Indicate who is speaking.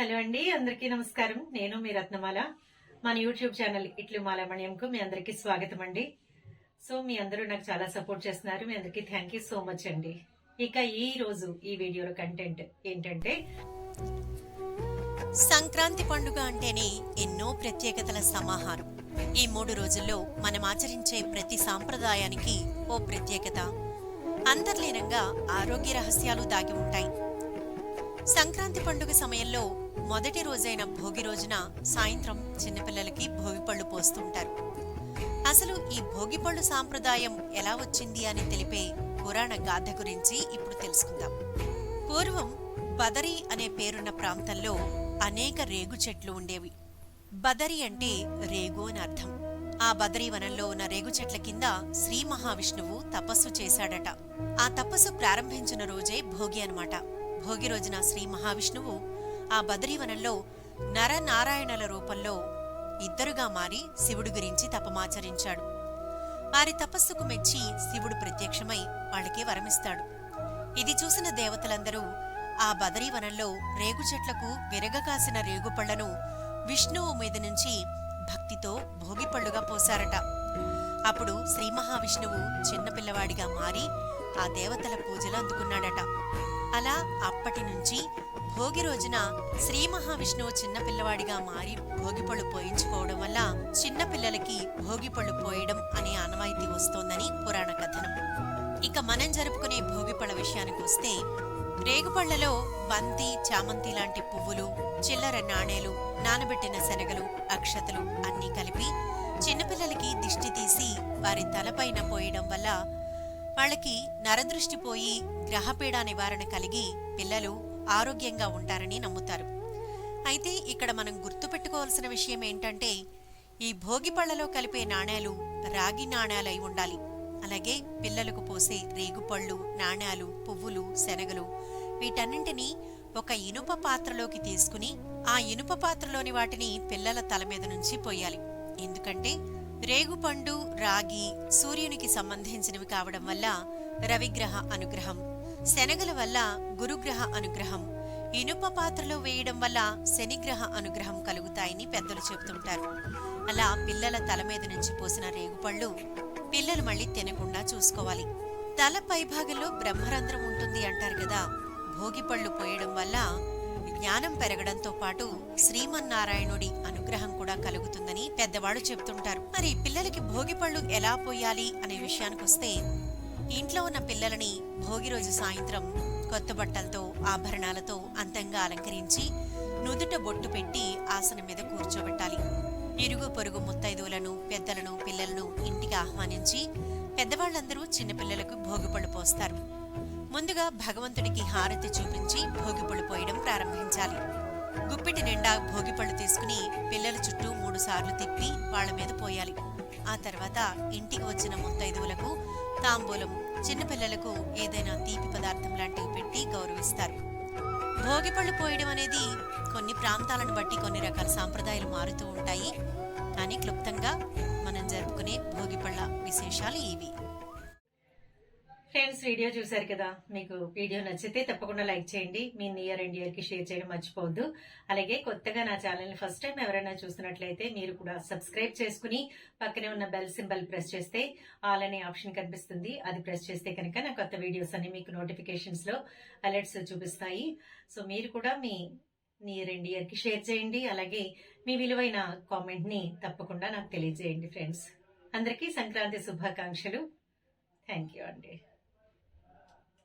Speaker 1: Hello అండి అందరికీ నమస్కారం. నేను మీ రత్నమాల. మన యూట్యూబ్ ఛానల్ ఇట్లు మాలమణ్యంకు మీ అందరికీ స్వాగతం అండి. సో మీ అందరూ నాకు చాలా సపోర్ట్ చేస్తున్నారు. మీ అందరికీ థ్యాంక్ యూ సో మచ్ అండి. ఇక ఈ రోజు ఈ వీడియోలో కంటెంట్ ఏంటంటే
Speaker 2: సంక్రాంతి పండుగ అంటేనే ఎన్నో ప్రత్యేకతల సమాహారం. ఈ మూడు రోజుల్లో మనం ఆచరించే ప్రతి సాంప్రదాయానికి ఓ ప్రత్యేకత. అంతర్లీనంగా ఆరోగ్య రహస్యాలు దాగి ఉంటాయి. సంక్రాంతి పండుగ సమయంలో మొదటి రోజైన భోగి రోజున సాయంత్రం చిన్నపిల్లలకి భోగి పళ్ళు పోస్తుంటారు. అసలు ఈ భోగిపళ్ళు సాంప్రదాయం ఎలా వచ్చింది అని తెలిపే పురాణ గాథ గురించి ఇప్పుడు తెలుసుకుందాం. పూర్వం బదరి అనే పేరున్న ప్రాంతంలో అనేక రేగు చెట్లు ఉండేవి. బదరి అంటే రేగు అని అర్థం. ఆ బదరీ వనంలో ఉన్న రేగు చెట్ల కింద శ్రీ మహావిష్ణువు తపస్సు చేశాడట. ఆ తపస్సు ప్రారంభించిన రోజే భోగి అనమాట భోగి రోజున శ్రీ మహావిష్ణువు ఆ బదరీవనంలో నరనారాయణల రూపంలో ఇద్దరుగా మారి శివుడి గురించి తపమాచరించాడు. వారి తపస్సుకు మెచ్చి శివుడు ప్రత్యక్షమై వాళ్ళకి వరమిస్తాడు. ఇది చూసిన దేవతలందరూ ఆ బదరీవనంలో రేగు చెట్లకు విరగకాసిన రేగుపళ్ళను విష్ణువు మీద నుంచి భక్తితో భోగిపళ్ళుగా పోశారట. అప్పుడు శ్రీ మహావిష్ణువు చిన్నపిల్లవాడిగా మారి ఆ దేవతల పూజలు అందుకున్నాడట. అలా అప్పటి నుంచి భోగి రోజున శ్రీ మహావిష్ణువు చిన్నపిల్లవాడిగా మారి భోగిపళ్ళు పోయించుకోవడం వల్ల చిన్నపిల్లలకి భోగిపళ్ళు పోయడం అనే ఆనవాయితీ వస్తోందని పురాణ కథనం. ఇక మనం జరుపుకునే భోగిపళ్ళ విషయానికి వస్తే రేగుపళ్ళలో బంతి చామంతి లాంటి పువ్వులు చిల్లర నాణేలు నానబెట్టిన శనగలు అక్షతలు అన్నీ కలిపి చిన్నపిల్లలకి దిష్టి తీసి వారి తలపైన పోయడం వల్ల వాళ్ళకి నరదృష్టి పోయి గ్రహపీడ నివారణ కలిగి పిల్లలు ఆరోగ్యంగా ఉంటారని నమ్ముతారు. అయితే ఇక్కడ మనం గుర్తుపెట్టుకోవాల్సిన విషయం ఏంటంటే ఈ భోగి పళ్ళలో కలిపే నాణేలు రాగి నాణేలై ఉండాలి. అలాగే పిల్లలకు పోసే రేగుపళ్ళు నాణేలు పువ్వులు శనగలు వీటన్నింటినీ ఒక ఇనుప పాత్రలోకి తీసుకుని ఆ ఇనుప పాత్రలోని వాటిని పిల్లల తల మీద నుంచి పోయాలి. ఎందుకంటే రేగుపండు రాగి సూర్యునికి సంబంధించినవి కావడం వల్ల రవిగ్రహ అనుగ్రహం. శనగల వల్ల గురుగ్రహ అనుగ్రహం. ఇనుప పాత్రలో వేయడం వల్ల శనిగ్రహ అనుగ్రహం కలుగుతాయని పెద్దలు చెబుతుంటారు. అలా పిల్లల తల మీద నుంచి పోసిన రేగుపళ్ళు పిల్లలు మళ్ళీ తినకుండా చూసుకోవాలి. తల పైభాగంలో బ్రహ్మరంధ్రం ఉంటుంది అంటారు కదా. భోగిపళ్ళు పోయడం వల్ల జ్ఞానం పెరగడంతో పాటు శ్రీమన్నారాయణుడి అనుగ్రహం కూడా కలుగుతుందని పెద్దవాళ్ళు చెప్తుంటారు మరి పిల్లలకి భోగిపళ్ళు ఎలా పోయాలి అనే విషయానికొస్తే ఇంట్లో ఉన్న పిల్లలని భోగి రోజు సాయంత్రం కొత్త బట్టలతో ఆభరణాలతో అందంగా అలంకరించి నుదుట బొట్టు పెట్టి ఆసనం మీద కూర్చోబెట్టాలి. ఇరుగు పొరుగు ముత్తైదువులను పెద్దలను పిల్లలను ఇంటికి ఆహ్వానించి పెద్దవాళ్ళందరూ చిన్నపిల్లలకు భోగిపళ్ళు పోస్తారు. ముందుగా భగవంతుడికి హారతి చూపించి భోగిపళ్ళు పోయడం ప్రారంభించాలి. గుప్పిటి నిండా భోగిపళ్ళు తీసుకుని పిల్లల చుట్టూ మూడు సార్లు తిప్పి వాళ్ళ మీద పోయాలి. ఆ తర్వాత ఇంటికి వచ్చిన ముత్తైదువులకు తాంబూలం చిన్నపిల్లలకు ఏదైనా తీపి పదార్థం లాంటివి పెట్టి గౌరవిస్తారు. భోగిపళ్ళు పోయడం అనేది కొన్ని ప్రాంతాలను బట్టి కొన్ని రకాల సాంప్రదాయాలు మారుతూ ఉంటాయి. కానీ క్లుప్తంగా మనం జరుపుకునే భోగిపళ్ళ విశేషాలు ఇవి.
Speaker 1: ఫ్రెండ్స్ వీడియో చూశారు కదా? మీకు వీడియో నచ్చితే తప్పకుండా లైక్ చేయండి. మీ నియర్ అండ్ ఇయర్కి షేర్ చేయడం మర్చిపోవద్దు. అలాగే కొత్తగా నా ఛానల్ని ఫస్ట్ టైం ఎవరైనా చూస్తున్నట్లయితే మీరు కూడా సబ్స్క్రైబ్ చేసుకుని పక్కనే ఉన్న బెల్ సింబల్ ప్రెస్ చేస్తే ఆల్ అనే ఆప్షన్ కనిపిస్తుంది. అది ప్రెస్ చేస్తే కనుక నా కొత్త వీడియోస్ అన్ని మీకు నోటిఫికేషన్స్లో అలర్ట్స్ చూపిస్తాయి. సో మీరు కూడా మీ నియర్ అండ్ ఇయర్కి షేర్ చేయండి. అలాగే మీ విలువైన కామెంట్ని తప్పకుండా నాకు తెలియజేయండి ఫ్రెండ్స్. అందరికీ సంక్రాంతి శుభాకాంక్షలు. థ్యాంక్ యూ అండి.